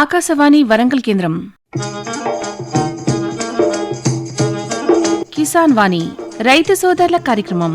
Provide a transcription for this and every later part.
ఆకాశవాణి వరంగల్ కేంద్రం. కిసాన్ వాణి రైతు సోదరుల కార్యక్రమం.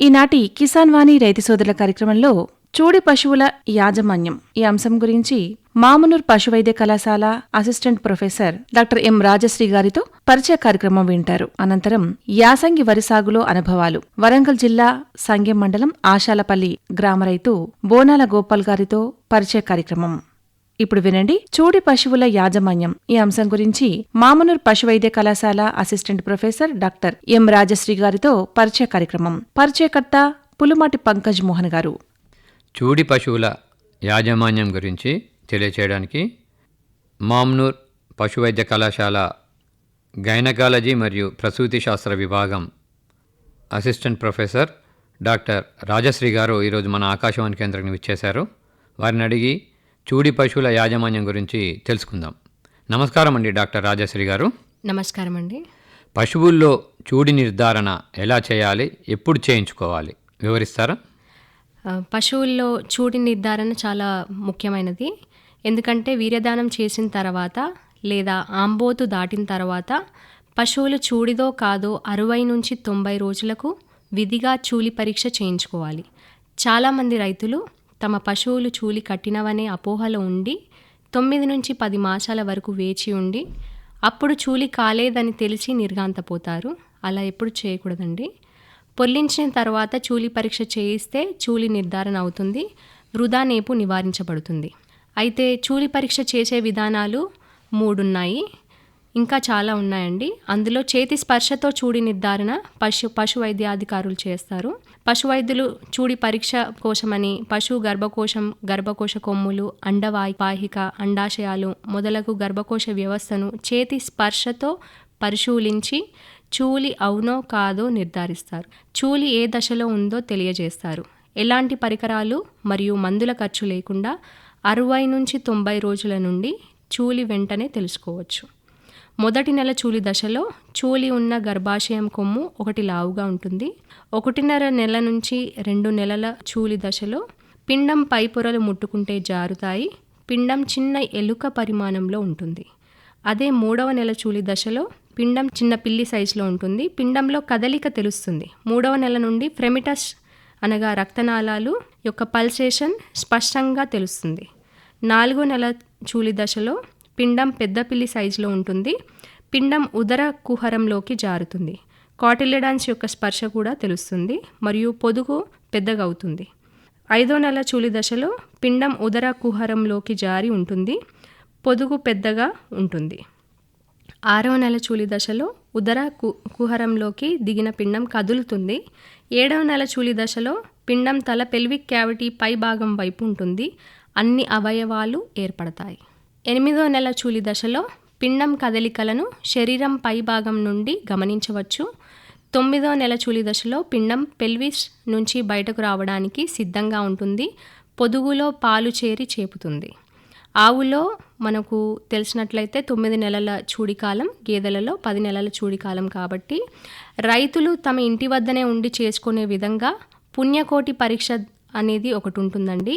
ఈనాటి కిసాన్ వాణి రైతు సోదరుల కార్యక్రమంలో చూడి పశువుల యాజమాన్యం. ఈ అంశం గురించి మామునూర్ పశు వైద్య కళాశాల assistant professor doctor M Rajasri గారితో పరిచయ కార్యక్రమం వింటారు. అనంతరం యాసంగి వరి సాగులో అనుభవాలు. వరంగల్ జిల్లా సంగెం మండలం ఆశాలపల్లి గ్రామ రైతు బోనాల గోపాల్ గారితో పరిచయ కార్యక్రమం. ఇప్పుడు వినండి చూడి పశువుల యాజమాన్యం. ఈ అంశం గురించి మామనూర్ పశు వైద్య కళాశాల assistant professor doctor M Rajasri గారితో పరిచయ కార్యక్రమం. పరిచయకర్త పులుమాటి పంకజ్ మోహన్ గారు. చూడి పశువుల యాజమాన్యం గురించి తెలియచేయడానికి మామ్నూర్ పశువైద్య కళాశాల గైనకాలజీ మరియు ప్రసూతి శాస్త్ర విభాగం అసిస్టెంట్ ప్రొఫెసర్ డాక్టర్ రాజశ్రీ గారు ఈరోజు మన ఆకాశవాణి కేంద్రానికి విచ్చేశారు. వారిని అడిగి చూడి పశువుల యాజమాన్యం గురించి తెలుసుకుందాం. నమస్కారం అండి డాక్టర్ రాజశ్రీ గారు. నమస్కారం అండి. పశువుల్లో చూడి నిర్ధారణ ఎలా చేయాలి? ఎప్పుడు చేయించుకోవాలి? వివరిస్తారా? పశువుల్లో చూడి నిర్ధారణ చాలా ముఖ్యమైనది. ఎందుకంటే వీర్యదానం చేసిన తర్వాత లేదా ఆంబోతు దాటిన తర్వాత పశువులు చూడిదో కాదో అరవై నుంచి తొంభై రోజులకు విధిగా చూలి పరీక్ష చేయించుకోవాలి. చాలామంది రైతులు తమ పశువులు చూలి కట్టినవనే అపోహలో ఉండి తొమ్మిది నుంచి పది మాసాల వరకు వేచి ఉండి అప్పుడు చూలి కాలేదని తెలిసి నిర్గాంతపోతారు అలా ఎప్పుడు చేయకూడదండి. పొల్లించిన తర్వాత చూలి పరీక్ష చేయిస్తే చూలి నిర్ధారణ అవుతుంది వృధా నేపు నివారించబడుతుంది. అయితే చూలి పరీక్ష చేసే విధానాలు మూడున్నాయి. ఇంకా చాలా ఉన్నాయండి. అందులో చేతి స్పర్శతో చూడి నిర్ధారణ పశు పశు వైద్యాధికారులు చేస్తారు. పశు వైద్యులు చూడి పరీక్ష కోసమని పశు గర్భకోశం గర్భకోశ కొమ్ములు అండవాహిక అండాశయాలు మొదలగు గర్భకోశ వ్యవస్థను చేతి స్పర్శతో పరిశీలించి చూలి అవునో కాదో నిర్ధారిస్తారు. చూలి ఏ దశలో ఉందో తెలియజేస్తారు. ఎలాంటి పరికరాలు మరియు మందుల ఖర్చు లేకుండా అరవై నుంచి తొంభై రోజుల నుండి చూలి వెంటనే తెలుసుకోవచ్చు. మొదటి నెల చూలి దశలో చూలి ఉన్న గర్భాశయం కొమ్ము ఒకటి లావుగా ఉంటుంది. ఒకటిన్నర నెల నుంచి రెండు నెలల చూలి దశలో పిండం పై పొరలు ముట్టుకుంటే జారుతాయి. పిండం చిన్న ఎలుక పరిమాణంలో ఉంటుంది. అదే మూడవ నెల చూలి దశలో పిండం చిన్న పిల్లి సైజులో ఉంటుంది. పిండంలో కదలిక తెలుస్తుంది. మూడవ నెల నుండి ఫ్రెమిటస్ అనగా రక్తనాళాలు యొక్క పల్సేషన్ స్పష్టంగా తెలుస్తుంది. నాలుగో నెల చూలి దశలో పిండం పెద్ద పిల్లి సైజులో ఉంటుంది. పిండం ఉదర కుహరంలోకి జారుతుంది. కాటిలిడాన్స్ యొక్క స్పర్శ కూడా తెలుస్తుంది మరియు పొదుగు పెద్దగా అవుతుంది ఐదో నెల చూలి దశలో పిండం ఉదర కుహరంలోకి జారి ఉంటుంది. పొదుగు పెద్దగా ఉంటుంది. ఆరో నెల చూలి దశలో ఉదర కు కుహరంలోకి దిగిన పిండం కదులుతుంది. ఏడవ నెల చూలి దశలో పిండం తల పెల్విక్ క్యావిటీ పై భాగం వైపు ఉంటుంది. అన్ని అవయవాలు ఏర్పడతాయి. ఎనిమిదో నెల చూలి దశలో పిండం కదలికలను శరీరం పై భాగం నుండి గమనించవచ్చు. తొమ్మిదో నెల చూలి దశలో పిండం పెల్విస్ నుంచి బయటకు రావడానికి సిద్ధంగా ఉంటుంది. పొదుగులో పాలు చేరి చేపుతుంది. ఆవులో మనకు తెలిసినట్లయితే తొమ్మిది నెలల చూడికాలం గేదెలలో పది నెలల చూడికాలం కాబట్టి రైతులు తమ ఇంటి వద్దనే ఉండి చేసుకునే విధంగా పుణ్యకోటి పరీక్ష అనేది ఒకటి ఉంటుందండి.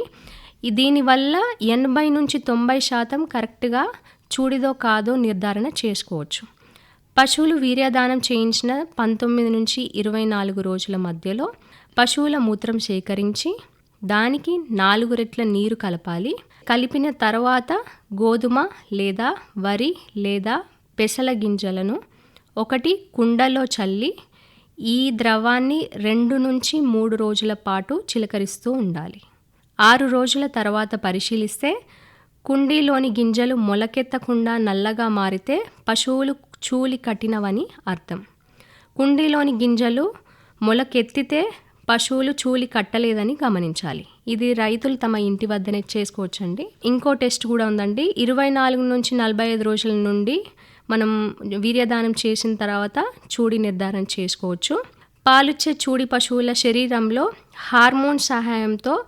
దీనివల్ల ఎనభై నుంచి తొంభై శాతం కరెక్ట్గా చూడిదో కాదో నిర్ధారణ చేసుకోవచ్చు. పశువులు వీర్యదానం చేయించిన పంతొమ్మిది నుంచి ఇరవై నాలుగు రోజుల మధ్యలో పశువుల మూత్రం సేకరించి దానికి నాలుగు రెట్ల నీరు కలపాలి. కలిపిన తర్వాత గోధుమ లేదా వరి లేదా పెసల గింజలను ఒకటి కుండలో చల్లి ఈ ద్రవాన్ని రెండు నుంచి మూడు రోజుల పాటు చిలకరిస్తూ ఉండాలి. ఆరు రోజుల తర్వాత పరిశీలిస్తే కుండీలోని గింజలు మొలకెత్తకుండా నల్లగా మారితే పశువులు చూలి కట్టినవని అర్థం. కుండీలోని గింజలు మొలకెత్తితే పశువులు చూలి కట్టలేదని గమనించాలి. ఇది రైతులు తమ ఇంటి వద్దనే చేసుకోవచ్చండి. ఇంకో టెస్ట్ కూడా ఉందండి. ఇరవై నాలుగు నుంచి నలభై ఐదు రోజుల నుండి మనం వీర్యదానం చేసిన తర్వాత చూడి నిర్ధారణ చేసుకోవచ్చు. పాలిచ్చే చూడి పశువుల శరీరంలో హార్మోన్ సహాయంతో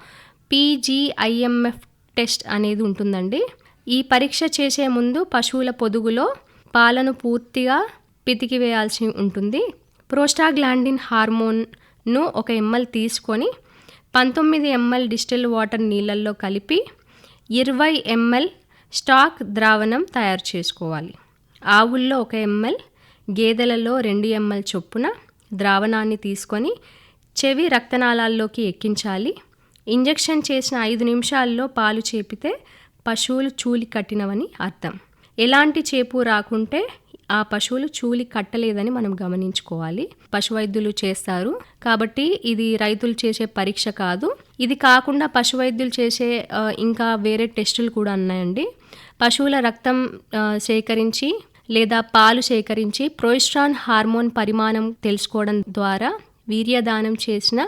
పీజీఐఎంఎఫ్ టెస్ట్ అనేది ఉంటుందండి. ఈ పరీక్ష చేసే ముందు పశువుల పొదుగులో పాలను పూర్తిగా పితికివేయాల్సి ఉంటుంది. ప్రోస్టాగ్లాండిన్ ను ఒక ఎంఎల్ తీసుకొని పంతొమ్మిది ఎంఎల్ డిస్టిల్ వాటర్ నీళ్ళల్లో కలిపి ఇరవై ఎంఎల్ స్టాక్ ద్రావణం తయారు చేసుకోవాలి. ఆవుల్లో ఒక ఎంఎల్ గేదెలలో రెండు ఎంఎల్ చొప్పున ద్రావణాన్ని తీసుకొని చెవి రక్తనాళాల్లోకి ఎక్కించాలి. ఇంజెక్షన్ చేసిన ఐదు నిమిషాల్లో పాలు చేపితే పశువులు చూలి కట్టినవని అర్థం. ఎలాంటి చేపు రాకుంటే ఆ పశువులు చూలి కట్టలేదని మనం గమనించుకోవాలి. పశువైద్యులు చేస్తారు. కాబట్టి ఇది రైతులు చేసే పరీక్ష కాదు. ఇది కాకుండా పశువైద్యులు చేసే ఇంకా వేరే టెస్టులు కూడా ఉన్నాయండి. పశువుల రక్తం సేకరించి లేదా పాలు సేకరించి ప్రోయిస్ట్రాన్ హార్మోన్ పరిమాణం తెలుసుకోవడం ద్వారా వీర్యదానం చేసిన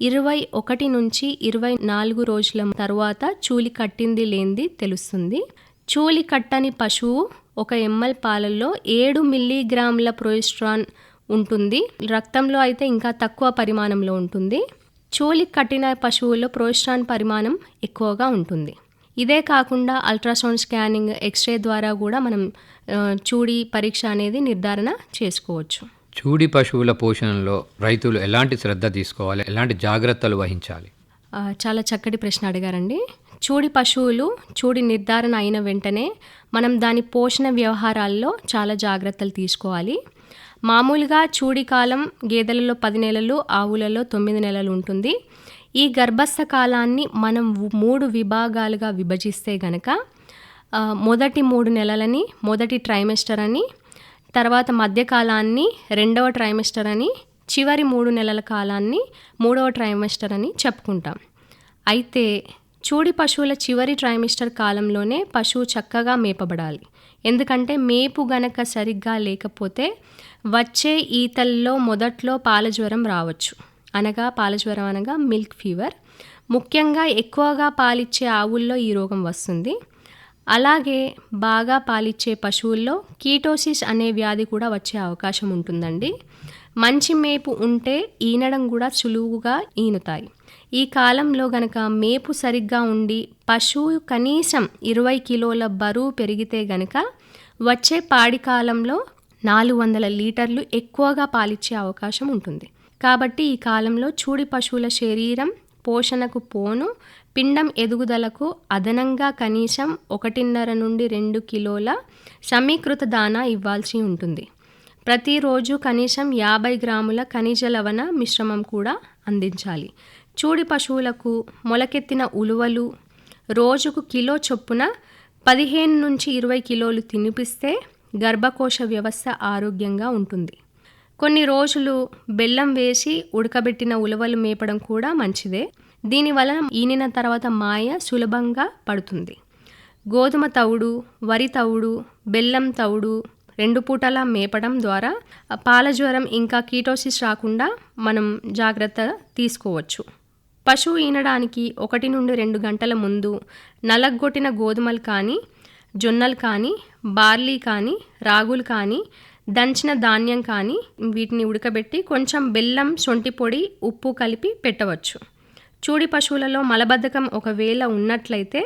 ఇరవై ఒకటి నుంచి ఇరవై నాలుగు రోజుల తర్వాత చూలి కట్టింది లేనిది తెలుస్తుంది. చూలి కట్టని పశువు ఒక ఎంఎల్ పాలల్లో ఏడు మిల్లీగ్రాముల ప్రోయిస్ట్రాన్ ఉంటుంది. రక్తంలో అయితే ఇంకా తక్కువ పరిమాణంలో ఉంటుంది. చూలి కట్టిన పశువుల్లో ప్రోయిస్ట్రాన్ పరిమాణం ఎక్కువగా ఉంటుంది. ఇదే కాకుండా అల్ట్రాసౌండ్ స్కానింగ్ ఎక్స్రే ద్వారా కూడా మనం చూడి పరీక్ష అనేది నిర్ధారణ చేసుకోవచ్చు. చూడి పశువుల పోషణలో రైతులు ఎలాంటి శ్రద్ధ తీసుకోవాలి? ఎలాంటి జాగ్రత్తలు వహించాలి? చాలా చక్కటి ప్రశ్న అడిగారండి. చూడి పశువులు చూడి నిర్ధారణ అయిన వెంటనే మనం దాని పోషణ వ్యవహారాల్లో చాలా జాగ్రత్తలు తీసుకోవాలి. మామూలుగా చూడి కాలం గేదెలలో పది నెలలు ఆవులలో తొమ్మిది నెలలు ఉంటుంది. ఈ గర్భస్థ కాలాన్ని మనం మూడు విభాగాలుగా విభజిస్తే గనక మొదటి మూడు నెలలని మొదటి ట్రైమెస్టర్ అని తర్వాత మధ్యకాలాన్ని రెండవ ట్రైమెస్టర్ అని చివరి మూడు నెలల కాలాన్ని మూడవ ట్రైమెస్టర్ అని చెప్పుకుంటాం. అయితే చూడి పశువుల చివరి ట్రైమిస్టర్ కాలంలోనే పశువు చక్కగా మేపబడాలి. ఎందుకంటే మేపు గనక సరిగ్గా లేకపోతే వచ్చే ఈతల్లో మొదట్లో పాలజ్వరం రావచ్చు. అనగా పాలజ్వరం అనగా మిల్క్ ఫీవర్. ముఖ్యంగా ఎక్కువగా పాలిచ్చే ఆవుల్లో ఈ రోగం వస్తుంది. అలాగే బాగా పాలిచ్చే పశువుల్లో కీటోసిస్ అనే వ్యాధి కూడా వచ్చే అవకాశం ఉంటుందండి. మంచి మేపు ఉంటే ఈనడం కూడా సులువుగా ఈనుతాయి. ఈ కాలంలో గనక మేపు సరిగ్గా ఉండి పశువు కనీసం ఇరవై కిలోల బరువు పెరిగితే గనక వచ్చే పాడి కాలంలో నాలుగు వందల లీటర్లు ఎక్కువగా పాలిచ్చే అవకాశం ఉంటుంది. కాబట్టి ఈ కాలంలో చూడి పశువుల శరీరం పోషణకు పోను పిండం ఎదుగుదలకు అదనంగా కనీసం ఒకటిన్నర నుండి రెండు కిలోల సమీకృత దానా ఇవ్వాల్సి ఉంటుంది. ప్రతిరోజు కనీసం యాభై గ్రాముల ఖనిజ లవణ మిశ్రమం కూడా అందించాలి. చూడి పశువులకు మొలకెత్తిన ఉలువలు రోజుకు కిలో చొప్పున పదిహేను నుంచి ఇరవై కిలోలు తినిపిస్తే గర్భకోశ వ్యవస్థ ఆరోగ్యంగా ఉంటుంది. కొన్ని రోజులు బెల్లం వేసి ఉడకబెట్టిన ఉలవలు మేపడం కూడా మంచిదే. దీనివలన ఈనిన తర్వాత మాయ సులభంగా పడుతుంది. గోధుమ తవుడు వరి తవుడు బెల్లం తవుడు రెండు పూటలా మేపడం ద్వారా పాలజ్వరం ఇంకా కీటోసిస్ రాకుండా మనం జాగ్రత్త తీసుకోవచ్చు. పశువు ఈనడానికి ఒకటి నుండి రెండు గంటల ముందు నలగొట్టిన గోధుమలు కానీ జొన్నలు కానీ బార్లీ కానీ రాగులు కానీ దంచిన ధాన్యం కానీ వీటిని ఉడకబెట్టి కొంచెం బెల్లం సొంటి పొడి ఉప్పు కలిపి పెట్టవచ్చు. చూడి పశువులలో మలబద్ధకం ఒకవేళ ఉన్నట్లయితే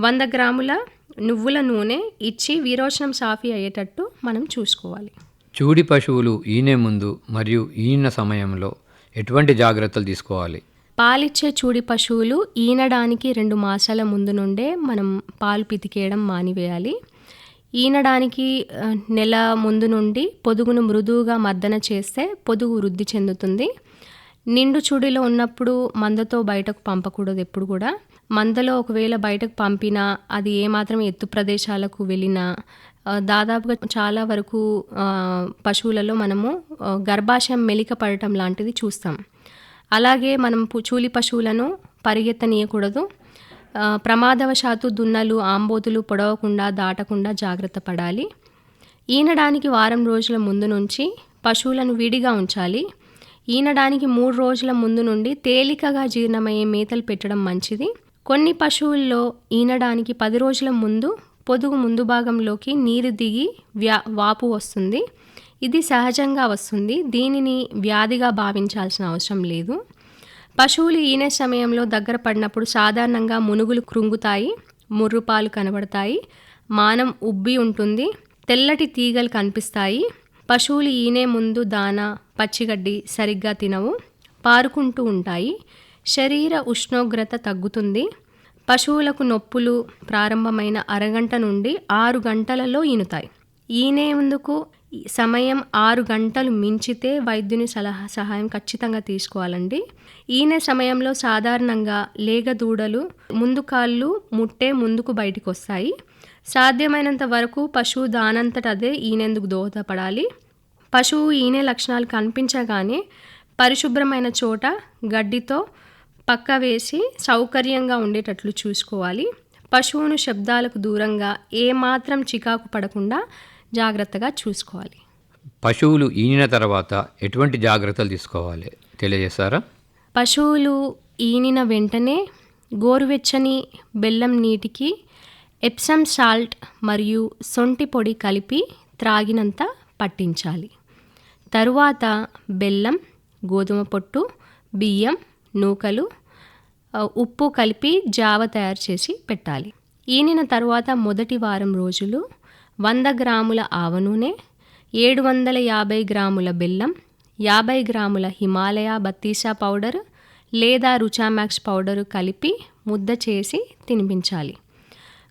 వంద గ్రాముల నువ్వుల నూనె ఇచ్చి వీరోచనం సాఫీ అయ్యేటట్టు మనం చూసుకోవాలి. చూడి పశువులు ఈనే ముందు మరియు ఈన సమయంలో ఎటువంటి జాగ్రత్తలు తీసుకోవాలి? పాలిచ్చే చూడి పశువులు ఈనడానికి రెండు మాసాల ముందు నుండే మనం పాలు పితికేయడం మానివేయాలి. ఈనడానికి నెల ముందు నుండి పొదుగును మృదువుగా మర్దన చేస్తే పొదుగు వృద్ధి చెందుతుంది. నిండు చూడిలో ఉన్నప్పుడు మందతో బయటకు పంపకూడదు ఎప్పుడు కూడా. మందలో ఒకవేళ బయటకు పంపినా అది ఏమాత్రం ఎత్తు ప్రదేశాలకు వెళ్ళినా దాదాపుగా చాలా వరకు పశువులలో మనము గర్భాశయం మెలిక పడటం లాంటిది చూస్తాం. అలాగే మనం చూలి పశువులను పరిగెత్తనీయకూడదు. ప్రమాదవశాత్తు దున్నలు ఆంబోతులు పొడవకుండా దాటకుండా జాగ్రత్త పడాలి. ఈనడానికి వారం రోజుల ముందు నుంచి పశువులను విడిగా ఉంచాలి. ఈనడానికి మూడు రోజుల ముందు నుండి తేలికగా జీర్ణమయ్యే మేతలు పెట్టడం మంచిది. కొన్ని పశువుల్లో ఈనడానికి పది రోజుల ముందు పొదుగు ముందు భాగంలోకి నీరు దిగి వ్యా వాపు వస్తుంది. ఇది సహజంగా వస్తుంది. దీనిని వ్యాధిగా భావించాల్సిన అవసరం లేదు. పశువులు ఈనే సమయంలో దగ్గర పడినప్పుడు సాధారణంగా మునుగులు కృంగుతాయి ముర్రుపాలు కనబడతాయి మానం ఉబ్బి ఉంటుంది తెల్లటి తీగలు కనిపిస్తాయి. పశువులు ఈనే ముందు దాన పచ్చిగడ్డి సరిగ్గా తినవు పారుకుంటూ ఉంటాయి. శరీర ఉష్ణోగ్రత తగ్గుతుంది. పశువులకు నొప్పులు ప్రారంభమైన అరగంట నుండి ఆరు గంటలలో ఈనుతాయి. ఈనే ముందుకు సమయం ఆరు గంటలు మించితే వైద్యుని సలహా సహాయం ఖచ్చితంగా తీసుకోవాలండి. ఈయన సమయంలో సాధారణంగా లేగ దూడలు ముందు కాళ్ళు ముట్టే ముందుకు బయటికి వస్తాయి సాధ్యమైనంత వరకు పశువు దానంతట అదే ఈనేందుకు దోహదపడాలి. పశువు ఈనే లక్షణాలు కనిపించగానే పరిశుభ్రమైన చోట గడ్డితో పక్క వేసి సౌకర్యంగా ఉండేటట్లు చూసుకోవాలి. పశువును శబ్దాలకు దూరంగా ఏమాత్రం చికాకు పడకుండా జాగ్రత్తగా చూసుకోవాలి. పశువులు ఈనిన తర్వాత ఎటువంటి జాగ్రత్తలు తీసుకోవాలి? తెలియజేస్తారా పశువులు ఈనిన వెంటనే గోరువెచ్చని బెల్లం నీటికి ఎప్సమ్ సాల్ట్ మరియు సొంటి పొడి కలిపి త్రాగినంత పట్టించాలి. తరువాత బెల్లం గోధుమ పొట్టు బియ్యం నూకలు ఉప్పు కలిపి జావ తయారు చేసి పెట్టాలి. ఈనిన తరువాత మొదటి వారం రోజులు వంద గ్రాముల ఆవ నూనె ఏడు వందల యాభై గ్రాముల బెల్లం యాభై గ్రాముల హిమాలయ బత్తీసా పౌడర్ లేదా రుచామాక్స్ పౌడరు కలిపి ముద్ద చేసి తినిపించాలి.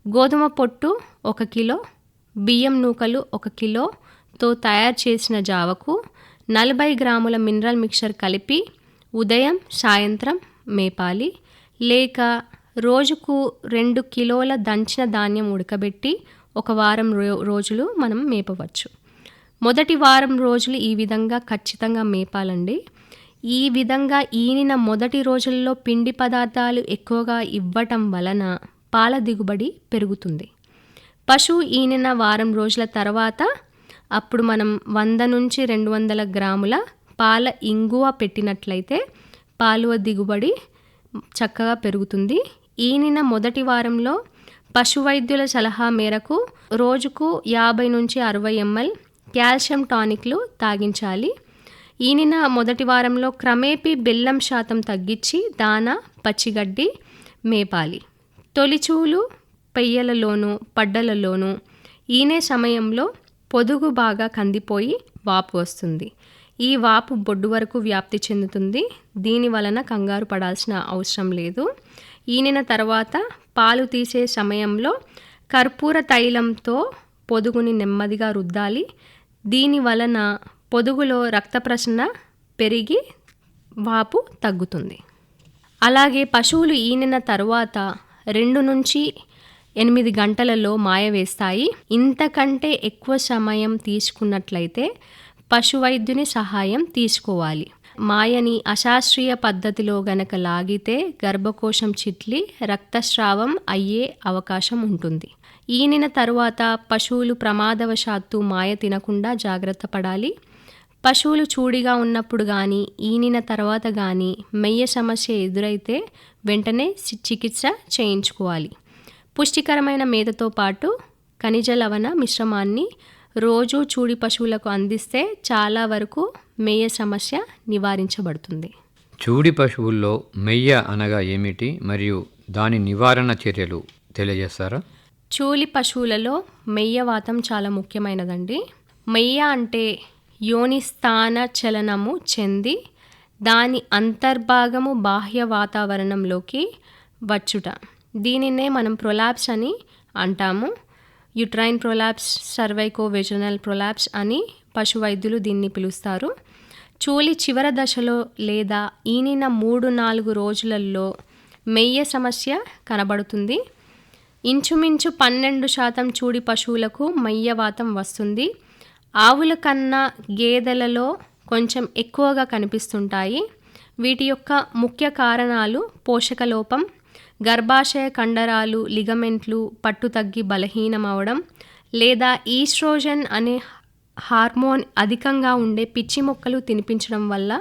గోధుమ పొట్టు ఒక కిలో బియ్యం నూకలు ఒక కిలోతో తయారు చేసిన జావకు నలభై గ్రాముల మినరల్ మిక్చర్ కలిపి ఉదయం సాయంత్రం మేపాలి. లేక రోజుకు రెండు కిలోల దంచిన ధాన్యం ఉడకబెట్టి ఒక వారం రో- రోజులు మనం మేపవచ్చు. మొదటి వారం రోజులు ఈ విధంగా ఖచ్చితంగా మేపాలండి. ఈ విధంగా ఈనిన మొదటి రోజుల్లో పిండి పదార్థాలు ఎక్కువగా ఇవ్వటం వలన పాల దిగుబడి పెరుగుతుంది. పశువు ఈనిన వారం రోజుల తర్వాత అప్పుడు మనం వంద నుంచి రెండు వందల గ్రాముల పాల ఇంగువ పెట్టినట్లయితే పాలువ దిగుబడి చక్కగా పెరుగుతుంది. ఈనిన మొదటి వారంలో పశు వైద్యుల సలహా మేరకు రోజుకు యాభై నుంచి అరవై ఎంఎల్ కాల్షియం టానిక్లు తాగించాలి. ఈనిన మొదటి వారంలో క్రమేపీ బెల్లం శాతం తగ్గించి దాన పచ్చిగడ్డి మేపాలి. తొలిచూలు పెయ్యలలోనూ పడ్డలలోనూ ఈనే సమయంలో పొదుగు బాగా కందిపోయి వాపు వస్తుంది. ఈ వాపు బొడ్డు వరకు వ్యాప్తి చెందుతుంది. దీని వలన కంగారు పడాల్సిన అవసరం లేదు. ఈనిన తర్వాత పాలు తీసే సమయంలో కర్పూర తైలంతో పొదుగుని నెమ్మదిగా రుద్దాలి. దీని వలన పొదుగులో రక్త ప్రసరణ పెరిగి వాపు తగ్గుతుంది. అలాగే పశువులు ఈనిన తరువాత రెండు నుంచి ఎనిమిది గంటలలో మాయవేస్తాయి ఇంతకంటే ఎక్కువ సమయం తీసుకున్నట్లయితే పశువైద్యుని సహాయం తీసుకోవాలి. మాయని అశాస్త్రీయ పద్ధతిలో గనక లాగితే గర్భకోశం చిట్లి రక్తస్రావం అయ్యే అవకాశం ఉంటుంది. ఈనిన తరువాత పశువులు ప్రమాదవశాత్తు మాయ తినకుండా జాగ్రత్త పడాలి. పశువులు చూడిగా ఉన్నప్పుడు కానీ ఈనిన తర్వాత కానీ మెయ్య సమస్య ఎదురైతే వెంటనే చికిత్స చేయించుకోవాలి. పుష్టికరమైన మేతతో పాటు ఖనిజ లవణ మిశ్రమాన్ని రోజు చూడి పశువులకు అందిస్తే చాలా వరకు మేయ సమస్య నివారించబడుతుంది. చూడి పశువుల్లో మెయ్య అనగా ఏమిటి మరియు దాని నివారణ చర్యలు తెలియజేస్తారా? చూలి పశువులలో మెయ్యవాతం చాలా ముఖ్యమైనదండి. మెయ్య అంటే యోని స్థాన చలనము చెంది దాని అంతర్భాగము బాహ్య వాతావరణంలోకి వచ్చుట. దీనినే మనం ప్రొలాప్స్ అని అంటాము. Uterine prolapse cervico vaginal prolapse అని పశు వైద్యులు దీన్ని పిలుస్తారు. చూలి చివర దశలో లేదా ఈనిన మూడు నాలుగు రోజులలో మెయ్య సమస్య కనబడుతుంది. ఇంచుమించు పన్నెండు శాతం చూడి పశువులకు మయ్యవాతం వస్తుంది. ఆవుల కన్నా గేదెలలో కొంచెం ఎక్కువగా కనిపిస్తుంటాయి. వీటి యొక్క ముఖ్య కారణాలు పోషక లోపం గర్భాశయ కండరాలు లిగమెంట్లు పట్టు తగ్గి బలహీనమవడం లేదా ఈస్ట్రోజన్ అనే హార్మోన్ అధికంగా ఉండే పిచ్చి మొక్కలు తినిపించడం వల్ల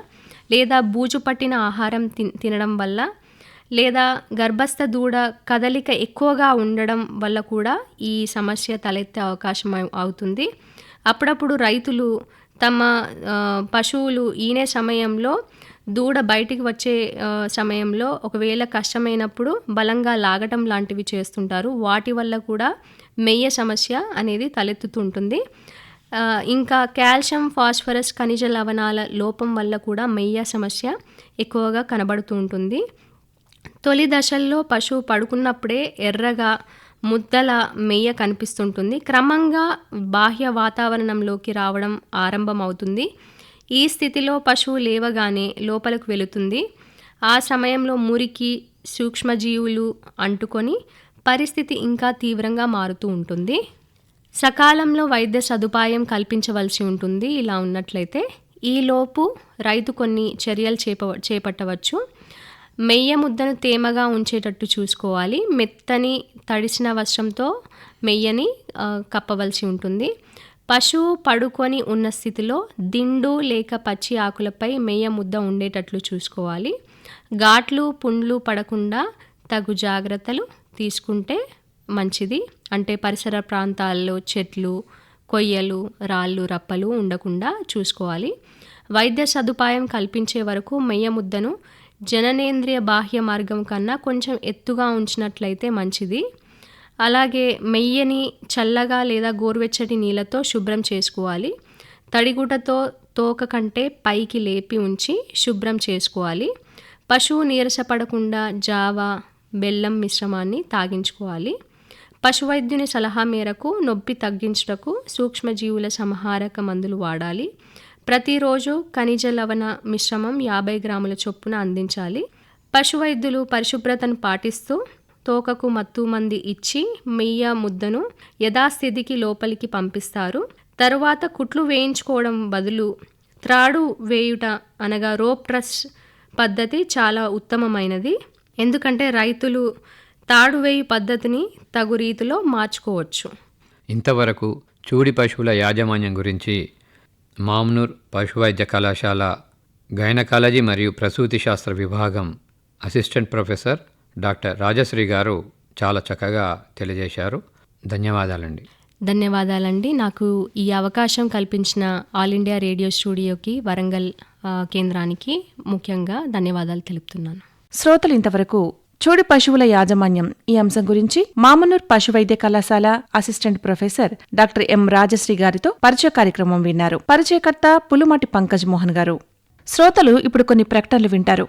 లేదా బూజు పట్టిన ఆహారం తిన్ తినడం వల్ల లేదా గర్భస్థ దూడ కదలిక ఎక్కువగా ఉండడం వల్ల కూడా ఈ సమస్య తలెత్తే అవకాశం అవుతుంది. అప్పుడప్పుడు రైతులు తమ పశువులు ఈనే సమయంలో దూడ బయటికి వచ్చే సమయంలో ఒకవేళ కష్టమైనప్పుడు బలంగా లాగటం లాంటివి చేస్తుంటారు. వాటి వల్ల కూడా మెయ్య సమస్య అనేది తలెత్తుతుంటుంది. ఇంకా కాల్షియం ఫాస్ఫరస్ ఖనిజ లవణాల లోపం వల్ల కూడా మెయ్య సమస్య ఎక్కువగా కనబడుతూ ఉంటుంది. తొలి దశల్లో పశువు పడుకున్నప్పుడే ఎర్రగా ముద్దల మెయ్య కనిపిస్తుంటుంది. క్రమంగా బాహ్య వాతావరణంలోకి రావడం ఆరంభమవుతుంది. ఈ స్థితిలో పశువు లేవగానే లోపలకు వెళుతుంది. ఆ సమయంలో మురికి సూక్ష్మజీవులు అంటుకొని పరిస్థితి ఇంకా తీవ్రంగా మారుతూ ఉంటుంది. సకాలంలో వైద్య సదుపాయం కల్పించవలసి ఉంటుంది. ఇలా ఉన్నట్లయితే ఈలోపు రైతు కొన్ని చర్యలు చేప చేపట్టవచ్చు. మెయ్య ముద్దను తేమగా ఉంచేటట్టు చూసుకోవాలి. మెత్తని తడిసిన వస్త్రంతో మెయ్యని కప్పవలసి ఉంటుంది. పశువు పడుకొని ఉన్న స్థితిలో దిండు లేక పచ్చి ఆకులపై మేయ ముద్ద ఉండేటట్లు చూసుకోవాలి. ఘాట్లు పుండ్లు పడకుండా తగు జాగ్రత్తలు తీసుకుంటే మంచిది. అంటే పరిసర ప్రాంతాల్లో చెట్లు కొయ్యలు రాళ్ళు రప్పలు ఉండకుండా చూసుకోవాలి. వైద్య సదుపాయం కల్పించే వరకు మెయ్య ముద్దను జననేంద్రియ బాహ్య మార్గం కన్నా కొంచెం ఎత్తుగా ఉంచినట్లయితే మంచిది. అలాగే మెయ్యని చల్లగా లేదా గోరువెచ్చటి నీళ్ళతో శుభ్రం చేసుకోవాలి. తడిగుడ్డతో తోక కంటే పైకి లేపి ఉంచి శుభ్రం చేసుకోవాలి. పశువు నీరసపడకుండా జావా బెల్లం మిశ్రమాన్ని తాగించుకోవాలి. పశువైద్యుని సలహా మేరకు నొప్పి తగ్గించుటకు సూక్ష్మజీవుల సంహారక మందులు వాడాలి. ప్రతిరోజు ఖనిజ లవణ మిశ్రమం యాభై గ్రాముల చొప్పున అందించాలి. పశువైద్యులు పరిశుభ్రతను పాటిస్తూ తోకకు మత్తు మంది ఇచ్చి మెయ్య ముద్దను యథాస్థితికి లోపలికి పంపిస్తారు. తరువాత కుట్లు వేయించుకోవడం బదులు త్రాడు వేయుట అనగా రోప్ ట్రస్ పద్ధతి చాలా ఉత్తమమైనది. ఎందుకంటే రైతులు తాడు వేయు పద్ధతిని తగు రీతిలో మార్చుకోవచ్చు. ఇంతవరకు చూడి పశువుల యాజమాన్యం గురించి మామ్నూర్ పశువైద్య కళాశాల గైనకాలజీ మరియు ప్రసూతి శాస్త్ర విభాగం అసిస్టెంట్ ప్రొఫెసర్ డాక్టర్ రాజశ్రీ గారు చాలా చక్కగా తెలియజేశారు. ధన్యవాదాలండి. ధన్యవాదాలండి. నాకు ఈ అవకాశం కల్పించిన ఆల్ ఇండియా రేడియో స్టూడియోకి వరంగల్ కేంద్రానికి ముఖ్యంగా ధన్యవాదాలు తెలుపుతున్నాను. శ్రోతలు ఇంతవరకు చూడి పశువుల యాజమాన్యం ఈ అంశం గురించి మామనూర్ పశు వైద్య కళాశాల assistant professor doctor M Rajasri గారితో పరిచయ కార్యక్రమం విన్నారు. పరిచయకర్త పులుమాటి పంకజ్ మోహన్ గారు. శ్రోతలు ఇప్పుడు కొన్ని ప్రకటనలు వింటారు.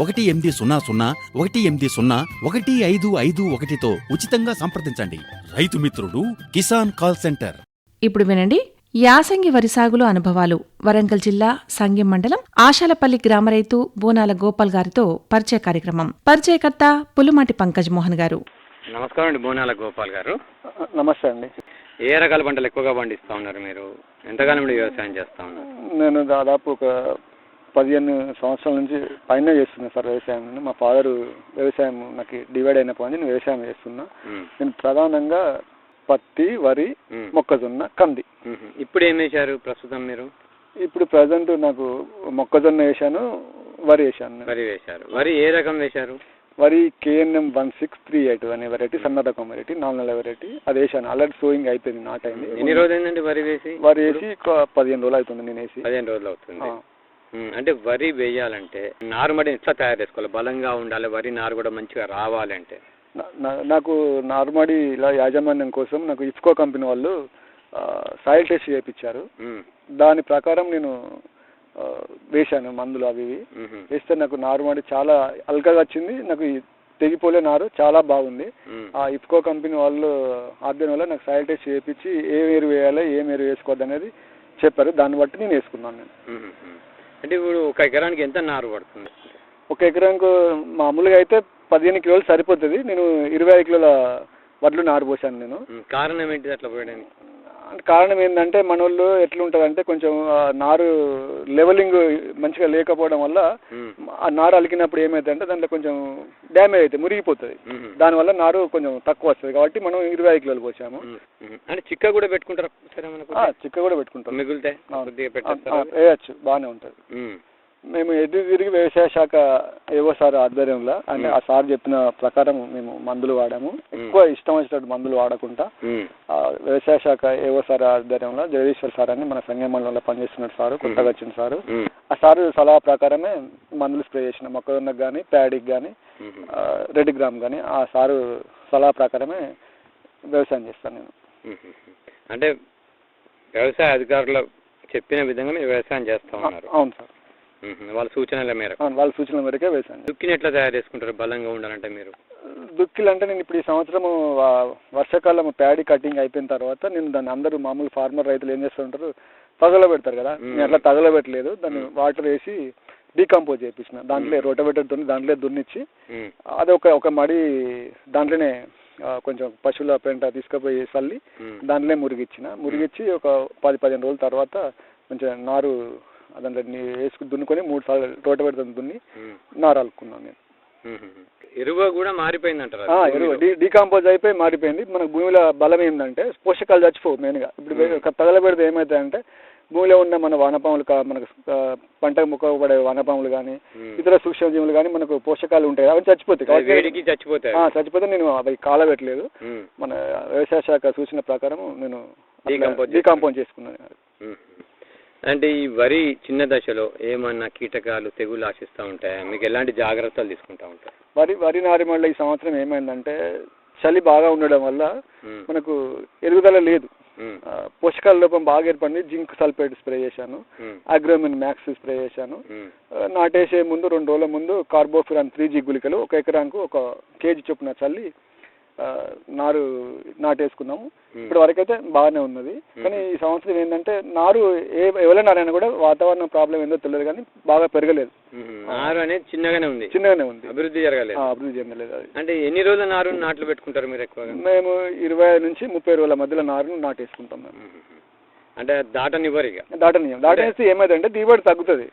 ఒకటి ఎనిమిది సున్నా సున్నా ఒకటి ఎనిమిది సున్నా ఒకటి ఐదు ఐదు ఒకటితో ఉచితంగా సంప్రదించండి. రైతు మిత్రుడు కిసాన్ కాల్ సెంటర్. ఇప్పుడు వినండి. యాసంగి వరి సాగులో అనుభవాలు. వరంగల్ జిల్లా సంగెం మండలం ఆశాలపల్లి గ్రామ రైతు బోనాల గోపాల్ గారితో పరిచయ కార్యక్రమం. పరిచయకర్త పులుమాటి పంకజ్ మోహన్ గారు. నమస్కారం అండి బోనాల గోపాల్ గారు. నమస్తే అండి. ఏ రకాల పంటలు ఎక్కువగా పండిస్తూ ఉన్నారు మీరు? ఎంతకాలం నుండి వ్యవసాయం చేస్తూ ఉన్నారు. నేను దాదాపు ఒక పదిహేను సంవత్సరాల నుంచి పైన చేస్తున్నా సార్ వ్యవసాయం. మా ఫాదర్ వ్యవసాయం నాకు డివైడ్ అయినప్పటి నుంచి నేను వ్యవసాయం చేస్తున్నా. నేను ప్రధానంగా పత్తి వరి. మొక్కజొన్న కంది. ఇప్పుడు ఏం వేశారు ప్రస్తుతం మీరు? ఇప్పుడు ప్రజెంట్ నాకు మొక్కజొన్న వేశాను వరి వేశాను. వరి వేశారు. వరి ఏ రకం వేశారు? వరి KNM one six three eight అనే వెరైటీ సన్న రకం వెరైటీ నాలుగు నెలల వెరైటీ అది వేశాను. ఆల్రెడీ సోయింగ్ అయిపోయింది నాట్ ఎన్ని అయింది రోజులు అయిందండి వరి వేసి? వరి వేసి పదిహేను రోజులు అవుతుంది నేను వేసి. పదిహేను రోజులు అవుతుంది. అంటే వరి వేయాలంటే నారుమడి ఎట్లా తయారు చేసుకోవాలి బలంగా ఉండాలి వరి నారు కూడా మంచిగా రావాలంటే నాకు నార్మడి ఇలా యాజమాన్యం కోసం నాకు ఇఫ్కో కంపెనీ వాళ్ళు సాయిల్ టెస్ట్ చేయించారు. దాని ప్రకారం నేను వేశాను మందులు అవి. వేస్తే నాకు నారుమడి చాలా అల్కగా వచ్చింది నాకు తెగిపోలే నారు చాలా బాగుంది. ఆ ఇఫ్కో కంపెనీ వాళ్ళు ఆధ్వర్యం వల్ల నాకు సాయిల్ టెస్ట్ చేయించి ఏ ఎరువు వేయాలి ఏం ఎరువు వేసుకోవద్దు అనేది చెప్పారు దాన్ని బట్టి నేను వేసుకున్నాను నేను. అంటే ఇప్పుడు ఒక ఎకరానికి ఎంత నారు పడుతుంది? ఒక ఎకరానికి మామూలుగా అయితే పదిహేను కిలోలు సరిపోతుంది. నేను ఇరవై ఐదు కిలోల వడ్లు నారు పోసాను నేను. కారణం ఏంటిది అట్లా పోయడానికి? కారణం ఏంటంటే మన వాళ్ళు ఎట్లుంటుందంటే కొంచెం నారు లెవెలింగ్ మంచిగా లేకపోవడం వల్ల ఆ నారు అలికినప్పుడు ఏమైందంటే దాంట్లో కొంచెం డ్యామేజ్ అవుతుంది మురిగిపోతుంది. దానివల్ల నారు కొంచెం తక్కువ వస్తుంది. కాబట్టి మనం ఇరవై ఐదు కిలోలు పోసాము. అంటే చిక్క కూడా పెట్టుకుంటారా చిక్క కూడా పెట్టుకుంటాం. మిగులుతాయి? వేయచ్చు. బాగానే ఉంటుంది. మేము ఎటు తిరిగి వ్యవసాయ శాఖ ఏవో సార్ ఆధ్వర్యంలో అంటే ఆ సార్ చెప్పిన ప్రకారం మేము మందులు వాడాము. ఎక్కువ ఇష్టం వచ్చినట్టు మందులు వాడకుండా వ్యవసాయ శాఖ ఏవో సార్ ఆధ్వర్యంలో జగదీశ్వర్ సార్ అని మన సంఘ మండలంలో పనిచేస్తున్న సారు కొత్తగా వచ్చిన సారు. ఆ సారు సలహా ప్రకారమే మందులు స్ప్రే చేసిన. మొక్కజొన్నకు కానీ ప్యాడీకి కానీ. రెడ్ గ్రామ్ కానీ ఆ సారు సలహా ప్రకారమే వ్యవసాయం చేస్తాను నేను. అంటే వ్యవసాయ అధికారులు చెప్పిన విధంగా మీరు వ్యవసాయం చేస్తా ఉన్నారు. అవును సార్. వాళ్ళ సూచనల మేరకు. అవును వాళ్ళ సూచనల మేరకే చేస్తాను. దుక్కిని ఎట్లా తయారు చేసుకుంటారు? బలంగా ఉండాలంటే మీరు? దుక్కిలు అంటే నేను ఇప్పుడు ఈ సంవత్సరము ఆ, వర్షాకాలం ప్యాడీ కటింగ్ అయిపోయిన తర్వాత నేను దాన్ని అందరూ మామూలు ఫార్మర్ రైతులు ఏం చేస్తుంటారు? తగలబెడతారు కదా. నేను అట్లా తగలబెట్టలేదు. దాన్ని వాటర్ వేసి డీకంపోజ్ చేయించిన దాంట్లో రోటవేటర్ దున్ని దాంట్లో దున్నిచ్చి. అది ఒక ఒక మడి దాంట్లోనే కొంచెం పశువుల పెంట తీసుకుపోయి చల్లి. దాంట్లో మురిగిచ్చిన. మురిగిచ్చి ఒక పది పదిహేను రోజుల తర్వాత కొంచెం నారు దాంట్లో వేసుకుని దున్నుకొని మూడు సార్లు రోటవేటర్ దున్ని మ్మ్. నారు అలుకున్నాను నేను. ఎరువు కూడా మారిపోయింది అంటారు ఆ, ఎరువు. డీకాంపోజ్ అయిపోయి మారిపోయింది. మనకు భూమిలో బలం ఏంటంటే పోషకాలు చచ్చిపోవు మెయిన్గా. ఇప్పుడు తగలబెడితే ఏమవుతాయంటే భూమిలో ఉన్న మన వానపాములు కా- మనకు పంటకు ముక్కబడే వానపాములు కానీ ఇతర సూక్ష్మజీవులు కానీ మనకు పోషకాలు ఉంటాయి. అవి చచ్చిపోతాయి. చచ్చిపోతాయి చచ్చిపోతే నేను అవి కాలబెట్టలేదు. మన వ్యవసాయ శాఖ సూచన ప్రకారం నేను డీకాంపోజ్ చేసుకున్నాను. అంటే ఈ వరి చిన్న దశలో ఏమన్నా కీటకాలు తెగులు ఆశిస్తూ ఉంటాయా? మీకు ఎలాంటి జాగ్రత్తలు తీసుకుంటా ఉంటారు? వరి వరి నారిమళ్ళ ఈ సంవత్సరం ఏమైందంటే చలి బాగా ఉండడం వల్ల. మనకు ఎదుగుదల లేదు. పోషకాల లోపం బాగా ఏర్పడింది. జింక్ సల్ఫేట్ స్ప్రే చేశాను. అగ్రోమిన్ మ్యాక్స్ స్ప్రే చేశాను. నాటేసే ముందు రెండు రోజుల ముందు కార్బోఫిరాన్ త్రీ జీ గుళికలు ఒక ఎకరానికి ఒక కేజీ చొప్పున చల్లి నారు నాటేసుకున్నాము. ఇప్పుడు వరకైతే బాగానే ఉన్నది. కానీ ఈ సంవత్సరం ఏంటంటే నారు ఏ ఎవరి నారైనా కూడా వాతావరణ ప్రాబ్లం ఏందో తెలియదు కానీ బాగా పెరగలేదు. నారు అనేది చిన్నగానే ఉంది. చిన్నగానే ఉంది. అభివృద్ధి జరగలేదు. అభివృద్ధి అది. అంటే ఎన్ని రోజుల నారు నాట్లు పెట్టుకుంటారు మీరు ఎక్కువగా? మేము ఇరవై నుంచి ముప్పై రోజుల మధ్యలో నారును నాటేసుకుంటాం మేము. అంటే దాటనివ్వరు ఇక. దాటనీయం దాటేస్తే ఏమైందంటే దిగుబడి తగ్గుతుంది.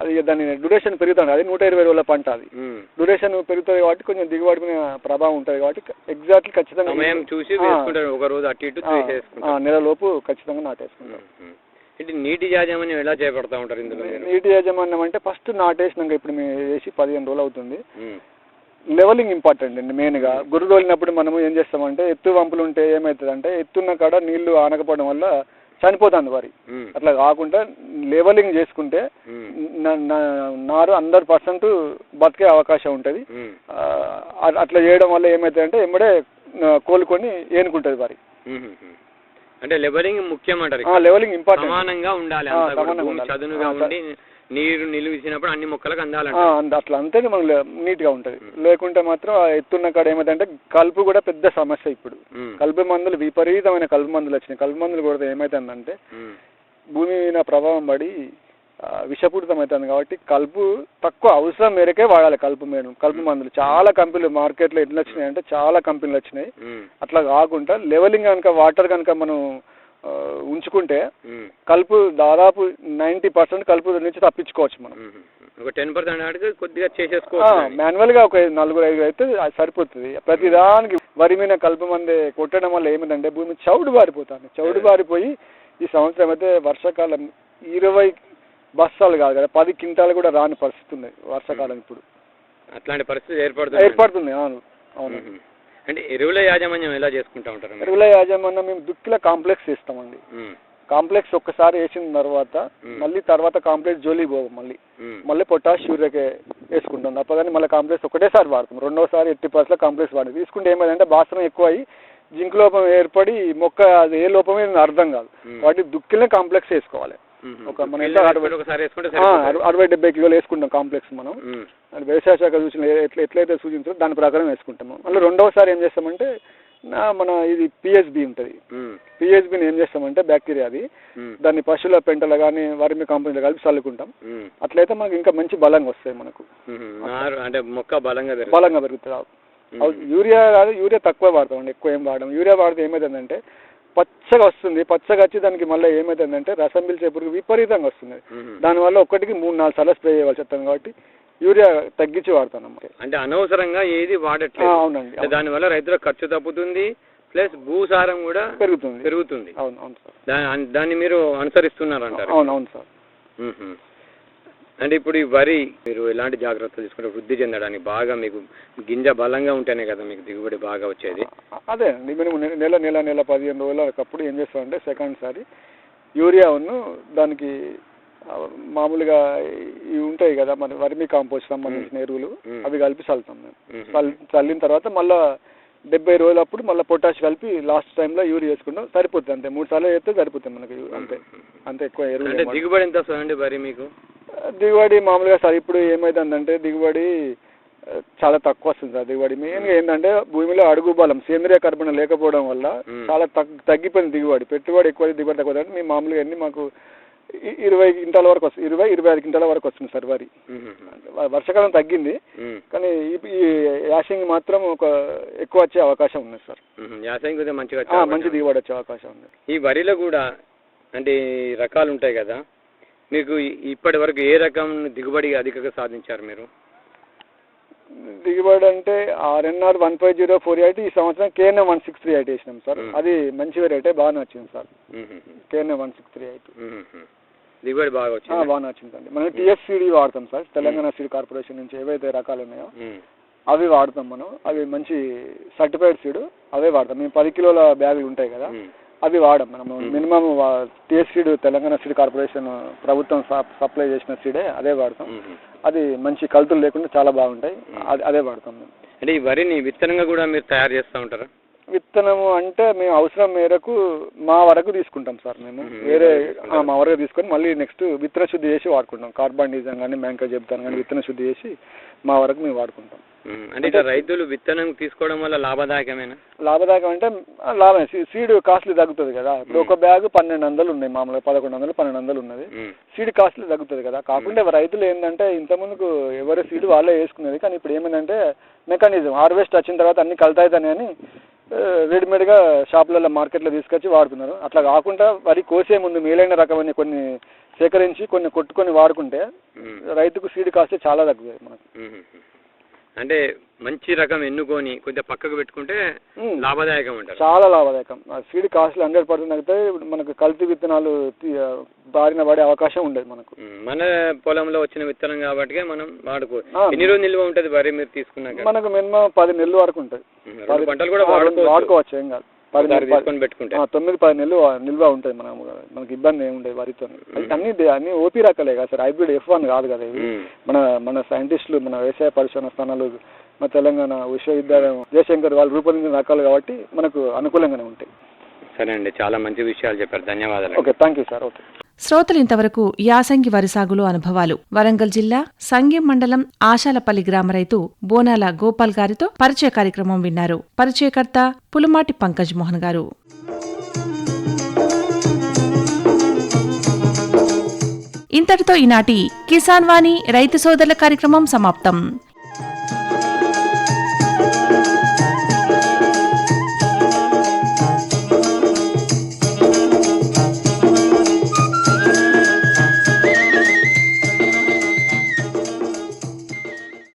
అది దాని డ్యూరేషన్ పెరుగుతుంది. అది నూట ఇరవై రోజుల పంట అది. డ్యూరేషన్ పెరుగుతుంది కాబట్టి కొంచెం దిగుబడి మీద ప్రభావం ఉంటుంది కాబట్టి ఎగ్జాక్ట్లీ ఖచ్చితంగా చూసి ఒక రోజు అటు ఇటు నెల లోపు ఖచ్చితంగా నాటేసుకుంటాం. అంటే నీటి యాజమాన్యం ఎలా చేపడతా ఉంటారు ఇందులో నీటి యాజమాన్యం అంటే ఫస్ట్ నాటేసినాక ఇప్పుడు మేము వేసి పదిహేను రోజులు అవుతుంది. లెవెలింగ్ ఇంపార్టెంట్ అండి మెయిన్గా గుర్రు తోలినప్పుడు మనము ఏం చేస్తామంటే ఎత్తు వంపులు ఉంటే ఏమవుతుంది అంటే ఎత్తున్న కాడ నీళ్ళు ఆనకపోవడం వల్ల చనిపోతుంది వరి. అట్లా కాకుండా లెవెలింగ్ చేసుకుంటే నారు హండ్రెడ్ పర్సెంట్ బతికే అవకాశం ఉంటుంది అట్లా చేయడం వల్ల ఏమవుతుందంటే ఎమ్మడే కోలుకొని ఏనుకుంటుంది వరి. అంటే లెవెలింగ్ ముఖ్యం అంటారు. లెవెలింగ్ ఇంపార్టెంట్ సమానంగా ఉండాలి. చదునుగా ఉండి నీరు నిలువిసినప్పుడు అన్ని మొక్కలకు అందాలంట. అంత- అట్లా అంతేనే మనకు నీట్గా ఉంటుంది. లేకుంటే మాత్రం ఎత్తున్న కాడ ఏమైందంటే కలుపు కూడా పెద్ద సమస్య ఇప్పుడు. కలుపు మందులు విపరీతమైన కలుపు మందులు వచ్చినాయి. కలుపు మందులు కొడితే ఏమవుతుందంటే మ్మ్. భూమి మీద ప్రభావం పడి ఆ, విషపూరితం అవుతుంది కాబట్టి కలుపు తక్కువ అవసరం మేరకే వాడాలి కలుపు మేడం. కలుపు మందులు. చాలా కంపెనీలు మార్కెట్లో ఎట్లా వచ్చినాయి అంటే చాలా కంపెనీలు వచ్చినాయి. అట్లా కాకుండా లెవెలింగ్ కనుక వాటర్ కనుక మనం ఉంచుకుంటే. కలుపు దాదాపు నైంటీ పర్సెంట్ కలుపు నుంచి తప్పించుకోవచ్చు మనం. ఒక టెన్ పర్సెంట్ ఆడితే కొద్దిగా చేసేసుకోవచ్చు. మాన్యువల్గా ఒక నలుగురు ఐదు అయితే అది సరిపోతుంది. ప్రతి దానికి వరి మీద కలుపు మంది కొట్టడం వల్ల ఏమిటంటే భూమి చౌడు బారిపోతుంది. చౌడు బారిపోయి ఈ సంవత్సరం అయితే వర్షాకాలం ఇరవై బస్తాలు కాదు కదా పది క్వింటాలు కూడా రాని పరిస్థితి ఉంది వర్షాకాలం ఇప్పుడు. అట్లాంటి పరిస్థితి ఏర్పడుతుంది. ఏర్పడుతుంది అవును. అవును. అంటే ఎరువుల యాజమాన్యం ఎలా చేసుకుంటా ఉంటారు? ఎరువుల యాజమాన్యం మేము దుక్కిల కాంప్లెక్స్ ఇస్తామండి. కాంప్లెక్స్ ఒక్కసారి వేసిన తర్వాత మళ్ళీ తర్వాత కాంప్లెక్స్ జోలి పోవు మళ్ళీ. మళ్ళీ పొటాష్ యూరియాకే వేసుకుంటాం తప్పదని మళ్ళీ కాంప్లెక్స్ ఒకటేసారి వాడతాం రెండోసారి ఎట్టి పర్సెంట్ కాంప్లెక్స్ వాడదు తీసుకుంటే ఏమైందంటే బాసనం ఎక్కువ అయ్యి జింక్ లోపం ఏర్పడి మొక్క అది ఏ లోపమే అర్థం కాదు వాటి దుక్కిలనే కాంప్లెక్స్ వేసుకోవాలి. ఒక మన అరవై డెబ్బై కిలోలు వేసుకుంటాం కాంప్లెక్స్ మనం. వ్యవసాయ శాఖ సూచన ఎట్లా ఎట్లయితే సూచించారో దాని ప్రకారం వేసుకుంటాము. మళ్ళీ రెండవసారి ఏం చేస్తామంటే నా మన ఇది పిఎస్బి ఉంటుంది. పిఎస్బిని ఏం చేస్తామంటే బ్యాక్టీరియా అది. దాన్ని పశువుల పెంటలు కానీ వర్మి కంపెనీలో కలిపి చల్లుకుంటాం. అట్లయితే మనకి ఇంకా మంచి బలంగా వస్తాయి మనకు. అంటే మొక్క బలంగా బలంగా పెరుగుతుంది. యూరియా కాదు యూరియా తక్కువ వాడతాం అండి ఎక్కువ ఏం వాడడం యూరియా వాడితే ఏమైతుందంటే పచ్చగా వస్తుంది. పచ్చగా వచ్చి దానికి మళ్ళీ ఏమైతుందంటే రసం పిలిచే పురుగు విపరీతంగా వస్తుంది. దానివల్ల ఒక్కటికి మూడు నాలుగు సార్లు స్ప్రే చేయవలసి వస్తాం కాబట్టి యూరియా తగ్గించి వాడతాం. అంటే అనవసరంగా ఏది వాడట్లేదు. అవునండి దానివల్ల రైతులకు ఖర్చు తప్పుతుంది ప్లస్ భూసారం కూడా పెరుగుతుంది. పెరుగుతుంది. అవును అవును సార్. దాన్ని మీరు అనుసరిస్తున్నారంటారు. అవును అవును సార్. అంటే ఇప్పుడు ఈ వరి మీరు ఎలాంటి జాగ్రత్తలు తీసుకుంటే వృద్ధి చెందడానికి బాగా మీకు గింజ బలంగా ఉంటేనే కదా మీకు దిగుబడి బాగా వచ్చేది అదే అండి మేము నె- నెల నెల నెల పదిహేను రోజులకప్పుడు ఏం చేస్తామంటే సెకండ్ సారి యూరియా ఉన్ను దానికి మామూలుగా ఇవి ఉంటాయి కదా మన వర్మి కాంపోస్ట్ సంబంధించిన ఎరువులు. అవి కలిపి చల్లుతాం మేము మ్మ్. చల్- చల్లిన తర్వాత మళ్ళా డెబ్బై రోజులప్పుడు మళ్ళీ పొటాష్ కలిపి లాస్ట్ టైంలో యూరియా వేసుకుంటాం. సరిపోతుంది అంతే. మూడు సార్లు వేస్తే సరిపోతుంది మనకి అంతే. అంతే ఎక్కువ వాడం. దిగుబడి ఎంత వస్తుందండి వరి మీకు? దిగుబడి మామూలుగా సార్ ఇప్పుడు ఏమైతుందంటే దిగుబడి చాలా తక్కువ వస్తుంది సార్ దిగుబడి. మెయిన్గా ఏంటంటే భూమిలో అడుగు బలం సేంద్రియ కర్బన లేకపోవడం వల్ల మ్మ్. చాలా తగ్- తగ్గిపోయింది దిగుబడి. పెట్టుబడి ఎక్కువ దిగుబడి తక్కువ. మేము మామూలుగా అన్ని మాకు ఇరవై క్వింటాల వరకు వస్తుంది ఇరవై ఇరవై ఐదు క్వింటాల వరకు వస్తుంది సార్ వరి వర్షాకాలం తగ్గింది. కానీ ఈ- యాసింగ్ మాత్రం ఒక ఎక్కువ వచ్చే అవకాశం ఉంది సార్. యాసంగి మంచిగా మంచి దిగుబడి వచ్చే అవకాశం ఉంది ఈ వరిలో కూడా అంటే రకాలు ఉంటాయి కదా మీకు ఇప్పటి వరకు ఏ రకం దిగుబడి అధికంగా సాధించారు మీరు దిగుబడి అంటే RNR one five zero four eight ఈ సంవత్సరం KNA one six three eight వేసినాం సార్. అది మంచి వెరైటీ బాగానే వచ్చింది sir. KNA one six three eight. దిగుబడి బాగా వచ్చింది. బాగానే వచ్చిందండి. మనం టీఎస్సీడీ వాడతాం సార్. తెలంగాణ సీడ్ కార్పొరేషన్ నుంచి ఏవైతే రకాలు ఉన్నాయో. అవి వాడతాం మనం. అవి మంచి సర్టిఫైడ్ సీడ్ అవే వాడతాం. మేము పది కిలోల బ్యాగులు ఉంటాయి కదా. అవి వాడం మనం. Minimum TS seed Telangana seed corporation ప్రభుత్వం సప్- సప్లై చేసిన సీడే అదే వాడతాం. అది మంచి కలుతులు లేకుండా చాలా బాగుంటాయి. అది అదే వాడతాం మేము. అంటే ఈ వరిని విత్తనంగా కూడా మీరు తయారు చేస్తూ ఉంటారా? విత్తనము అంటే మేము అవసరం మేరకు మా వరకు తీసుకుంటాం సార్ మేము. వేరే మా వరకు తీసుకొని మళ్ళీ నెక్స్ట్ విత్తన శుద్ధి చేసి వాడుకుంటాం. కార్బన్ డీజన్ కానీ మ్యాంకో చెప్తాను కానీ విత్తన శుద్ధి చేసి మా వరకు మేము వాడుకుంటాం. అంటే ఇట్లా రైతులు విత్తనం తీసుకోవడం వల్ల లాభదాయకమేనా? లాభదాయకం అంటే లాభం సీడ్ కాస్ట్లీ తగ్గుతుంది కదా. ఇప్పుడు ఒక బ్యాగ్ పన్నెండు వందలు ఉన్నాయి. మామూలుగా పదకొండు వందలు పన్నెండు వందలు ఉన్నది. సీడ్ కాస్ట్లీ తగ్గుతుంది కదా. కాకుండా రైతులు ఏంటంటే ఇంతకుముందుకు ఎవరి సీడ్ వాళ్ళే వేసుకునేది. కానీ ఇప్పుడు ఏమైందంటే మెకానిజం. హార్వెస్ట్ వచ్చిన తర్వాత అన్ని కలుతాయితని అని ఆ, రెడీమేడ్గా షాపులలో మార్కెట్లో తీసుకొచ్చి వాడుతున్నారు అట్లా కాకుండా వరి కోసే ముందు మేలైన రకమైన కొన్ని సేకరించి కొన్ని కొట్టుకొని వాడుకుంటే. రైతుకు సీడ్ కాస్ట్ చాలా తగ్గుతుంది మనకు. అంటే మంచి రకం ఎన్నుకొని కొంచెం పక్కకు పెట్టుకుంటే. లాభదాయకం అంటారు చాలా లాభదాయకం సీడ్ కాస్ట్లు హండ్రెడ్ పర్సెంట్ తగ్గితే మనకు కల్తీ విత్తనాలు బారిన పడే అవకాశం ఉండదు మనకు. మన పొలంలో వచ్చిన విత్తనం కాబట్టి మనం వాడుకో ఆ. ఎన్ని రోజులు నిల్వ ఉంటుంది వరి మీరు తీసుకున్నాక మనకు మినిమం పది నెలల వరకు ఉంటుంది పంటలు కూడా వాడుకోవచ్చు. వాడుకోవచ్చు ఏం కాదు తొమ్మిది పది నెలలు నిల్వ ఉంటాయి మనం మనకి ఇబ్బంది ఏమి ఉండదు వరితో. అన్ని అన్ని ఓపీ రకాలే కదా సార్. హైబ్రిడ్ ఎఫ్ వన్ కాదు కదా ఇవి. మన మన సైంటిస్టులు మన వ్యవసాయ పరిశోధన స్థానాలు మన తెలంగాణ విశ్వవిద్యాలయం జయశంకర్ వాళ్ళు రూపొందించిన రకాలు కాబట్టి మనకు అనుకూలంగానే ఉంటాయి. సరే అండి చాలా మంచి విషయాలు చెప్పారు. ధన్యవాదాలు okay thank you sir. Okay. శ్రోతలు ఇంతవరకు యాసంగి వరి సాగులో అనుభవాలు. వరంగల్ జిల్లా సంగెం మండలం ఆశాలపల్లి గ్రామ రైతు బోనాల గోపాల్ గారితో పరిచయ కార్యక్రమం విన్నారు. పరిచయకర్త పులుమాటి పంకజ్ మోహన్ గారు. ఇంతటితో ఈనాటి కిసాన్ వాణి రైతు సోదరుల కార్యక్రమం సమాప్తం.